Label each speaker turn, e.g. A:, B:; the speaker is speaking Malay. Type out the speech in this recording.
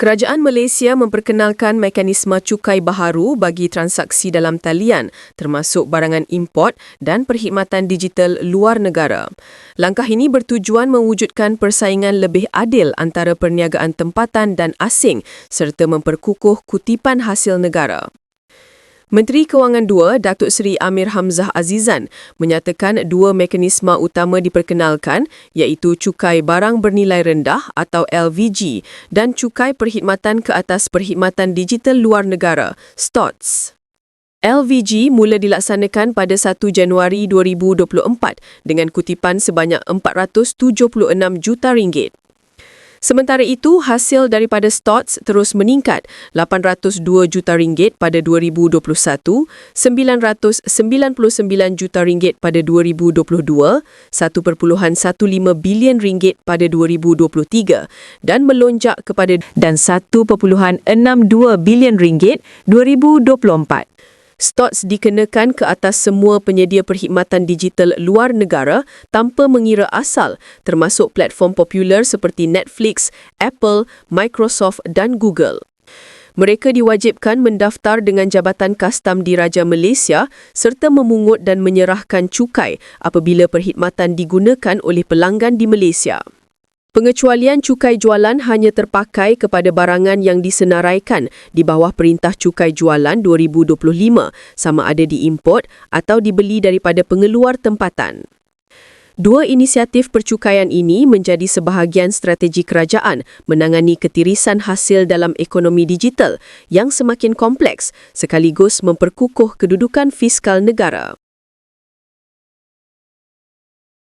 A: Kerajaan Malaysia memperkenalkan mekanisme cukai baharu bagi transaksi dalam talian termasuk barangan import dan perkhidmatan digital luar negara. Langkah ini bertujuan mewujudkan persaingan lebih adil antara perniagaan tempatan dan asing serta memperkukuh kutipan hasil negara. Menteri Kewangan II, Datuk Seri Amir Hamzah Azizan, menyatakan dua mekanisme utama diperkenalkan iaitu cukai barang bernilai rendah atau LVG dan cukai perkhidmatan ke atas perkhidmatan digital luar negara, STOTS. LVG mula dilaksanakan pada 1 Januari 2024 dengan kutipan sebanyak 476 juta ringgit. Sementara itu, hasil daripada STOTS terus meningkat 802 juta ringgit pada 2021, 999 juta ringgit pada 2022, 1.15 bilion ringgit pada 2023 dan melonjak kepada dan 1.62 bilion ringgit 2024. STOTS dikenakan ke atas semua penyedia perkhidmatan digital luar negara tanpa mengira asal termasuk platform popular seperti Netflix, Apple, Microsoft dan Google. Mereka diwajibkan mendaftar dengan Jabatan Kastam Diraja Malaysia serta memungut dan menyerahkan cukai apabila perkhidmatan digunakan oleh pelanggan di Malaysia. Pengecualian cukai jualan hanya terpakai kepada barangan yang disenaraikan di bawah Perintah Cukai Jualan 2025 sama ada diimport atau dibeli daripada pengeluar tempatan. Dua inisiatif percukaian ini menjadi sebahagian strategi kerajaan menangani ketirisan hasil dalam ekonomi digital yang semakin kompleks sekaligus memperkukuh kedudukan fiskal negara.